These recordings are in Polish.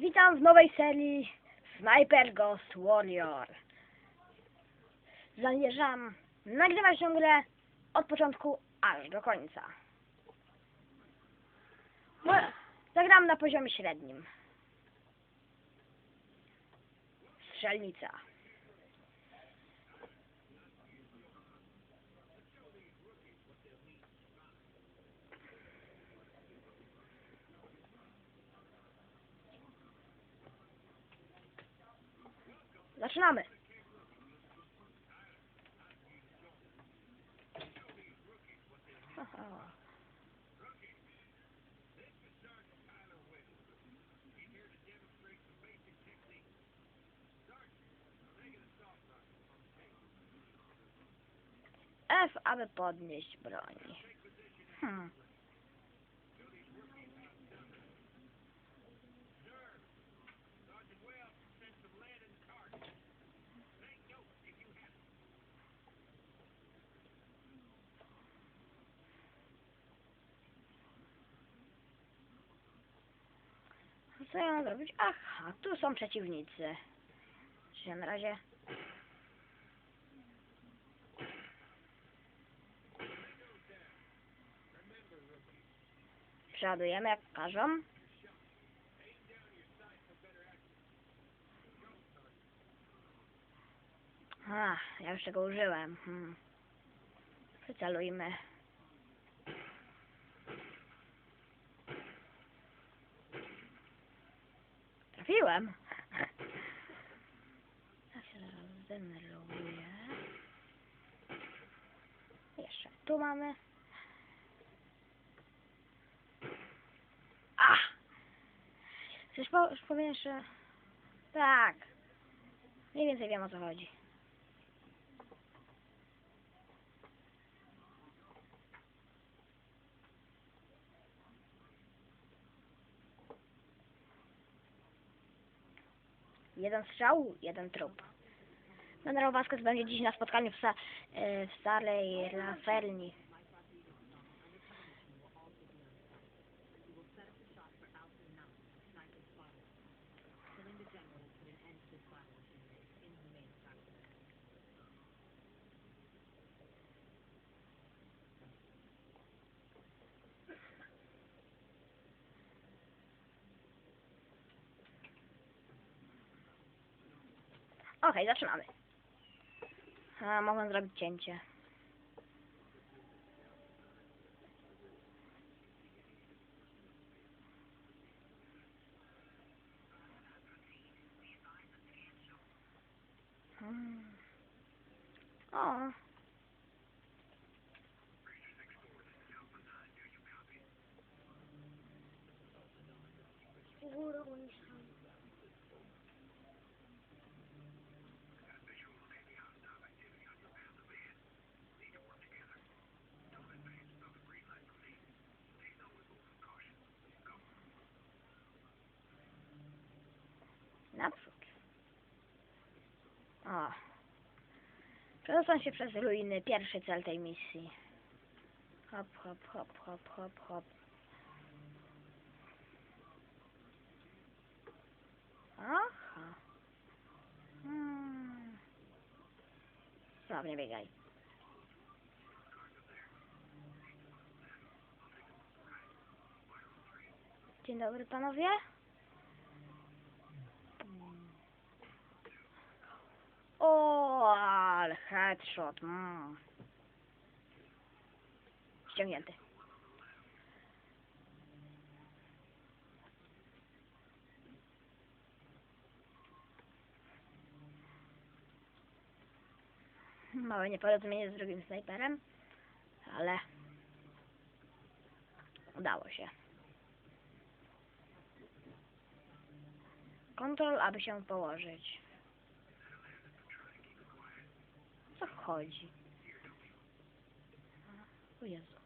Witam w nowej serii Sniper Ghost Warrior. Zamierzam nagrywać tę grę od początku aż do końca. Mo- Zagram na poziomie średnim. Strzelnica. Zaczynamy. Haha. F, aby podnieść broń. Hmm. Co ja mam zrobić? Aha, tu są przeciwnicy. Czyli na razie... Przeładujemy jak każą. A, ja już tego użyłem. Hmm. Wycelujmy. Trafiłem. Ja się zdenerwuję. Jeszcze tu mamy. A! Chcesz po, powiedzieć, że... Tak. Mniej więcej wiem o co chodzi. Jeden strzał, jeden trup. Generał Vasquez będzie dziś na spotkaniu w, sa, e, w starej Laferni. Okej, zaczynamy. A, mogę zrobić cięcie. Hmm. O. Naprzód. O. Przeniosłem się przez ruiny. Pierwszy cel tej misji. Hop, hop, hop, hop, hop, hop. Aha. Hmm. Nie biegaj. Dzień dobry panowie. O, ale headshot. Mm. Ściągnięty. Małe nieporozumienie z drugim snajperem, ale udało się. Kontrol, aby się położyć. Co chodzi? O Jezu.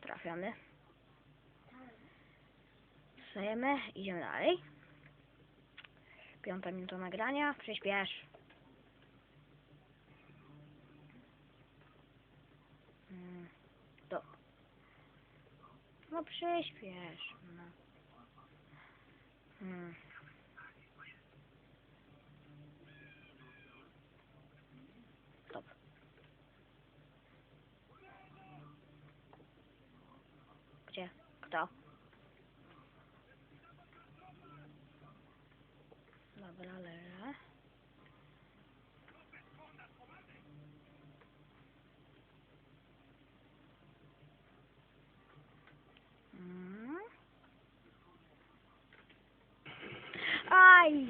Trafiony. Wstajemy, idziemy dalej. Piąta minuta nagrania, przyspiesz. No przyspiesz. No. Hmm. Stop. Gdzie? Kto? Dobra, leżę. Mm. Aj!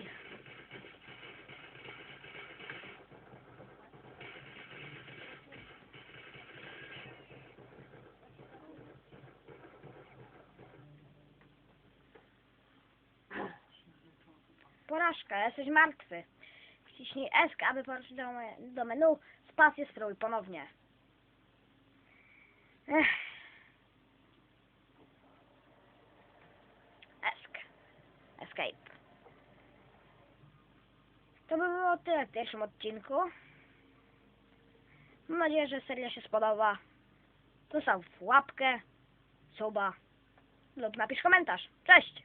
Porażka, jesteś martwy. Wciśnij S, aby poruszyć do, do menu. Spację strój ponownie. Ech. To by było tyle w pierwszym odcinku. Mam nadzieję, że seria się spodoba. Zostaw łapkę, suba lub napisz komentarz. Cześć!